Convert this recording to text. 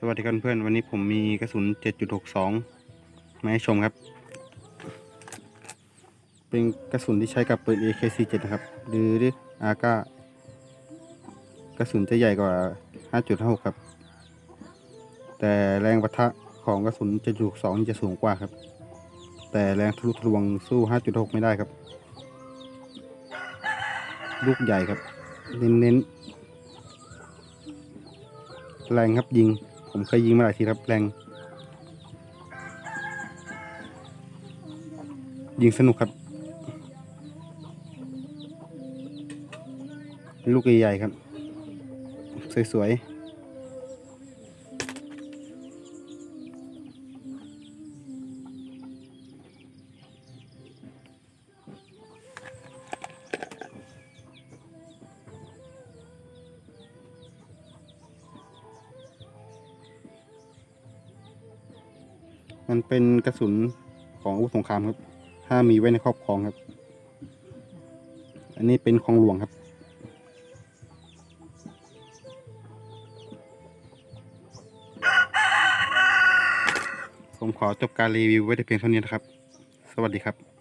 สวัสดีครับเพื่อนวันนี้ผมมีกระสุน 7.62 มาให้ชมครับ เป็นกระสุนที่ใช้กับปืน AK47 นะครับ หรืออากากระสุนจะใหญ่กว่า 5.56 ครับ แต่แรงปะทะของกระสุน 7.62 จะสูงกว่าครับ แต่แรงทะลุทะลวงสู้ 5.6 ไม่ได้ครับ ลูกใหญ่ครับ เน้นๆแรงครับยิง ผมเคยยิงมาหลายทีครับแรง ยิงสนุกครับ ลูกใหญ่ๆครับ สวยๆ มันเป็นกระสุนของอาวุธสงครามครับ ถ้ามมีไว้ในครอบครองครับ อันนี้เป็นของหลวงครับ ผมขอจบการรีวิวไว้แต่เพียงเท่านี้นะครับ สวัสดีครับ